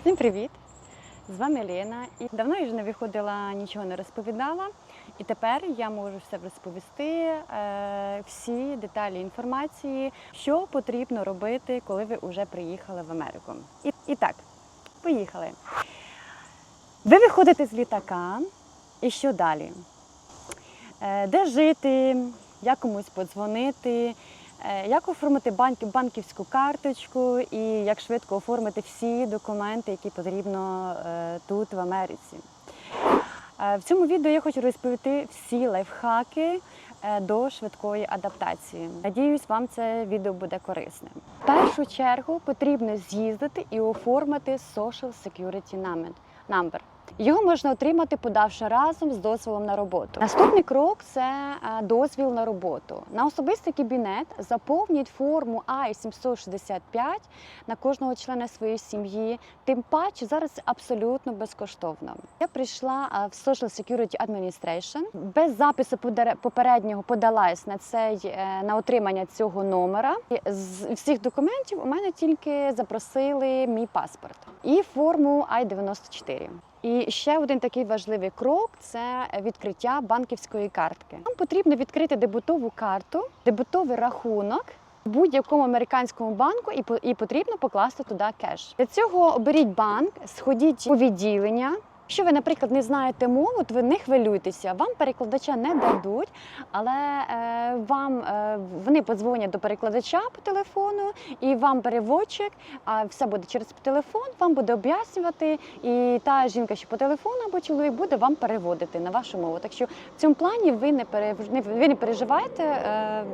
Всім привіт! З вами Лена. І давно я вже не виходила, нічого не розповідала. І тепер я можу все розповісти, е, всі деталі інформації, що потрібно робити, коли ви вже приїхали в Америку. І, і так, поїхали. Ви виходите з літака, і що далі? Е, Де жити, як комусь подзвонити, як оформити банк, банківську карточку і як швидко оформити всі документи, які потрібно е, тут, в Америці. Е, В цьому відео я хочу розповісти всі лайфхаки е, до швидкої адаптації. Надіюсь, вам це відео буде корисним. В першу чергу потрібно з'їздити і оформити Social Security number. Його можна отримати, подавши разом з дозволом на роботу. Наступний крок це е, дозвіл на роботу. На особистий кабінет заповніть форму I-765 на кожного члена своєї сім'ї. Тим паче зараз абсолютно безкоштовно. Я прийшла е, в Social Security Administration без запису попереднього подалась на цей е, на отримання цього номера. З всіх документів у мене тільки запросили мій паспорт і форму I-94. І ще один такий важливий крок це відкриття банківської картки. Нам потрібно відкрити дебутову карту, дебутовий рахунок. в Будь-якому американському банку і і потрібно покласти туди кеш. Для цього оберіть банк, сходіть у відділення. Якщо ви, наприклад, не знаєте мову, то ви не хвилюйтеся, вам перекладача не дадуть, але е, вам е, вони подзвонять до перекладача по телефону, і вам переводчик, а все буде через телефон, вам буде об'яснювати, і та жінка, що по телефону або чоловік буде вам переводити на вашу мову. Так що в цьому плані ви не пере, ви не переживайте. Е,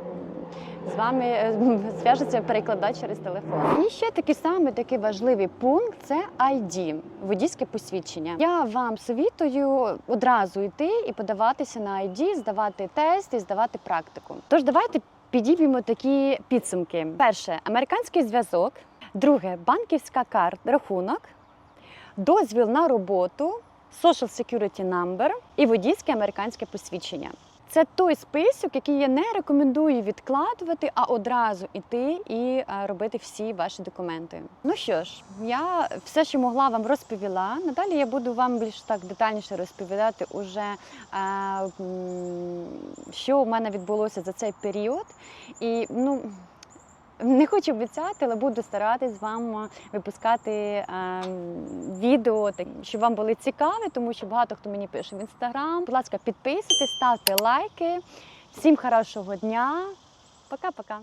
з вами е, зв'яжеться перекладач через телефон. І ще такий самий такий важливий пункт це ID, водійське посвідчення. Я вам совітую одразу йти і подаватися на ID, здавати тест і здавати практику. Тож давайте підіб'ємо такі підсумки: перше американський зв'язок, друге банківська карта, рахунок, дозвіл на роботу, Social Security Number і водійське американське посвідчення. Це той список, який я не рекомендую відкладувати, а одразу йти і е, робити всі ваші документи. Ну що ж, я все, що могла вам розповіла. Надалі я буду вам більш так детальніше розповідати уже, е, що у мене відбулося за цей період. І ну. Не хочу обіцяти, але буду старатись вам е, випускати е, відео, так, щоб вам були цікаві, тому що багато хто мені пише в інстаграм. Будь ласка, підписуйтесь, ставте лайки. Всім хорошого дня. Пока-пока.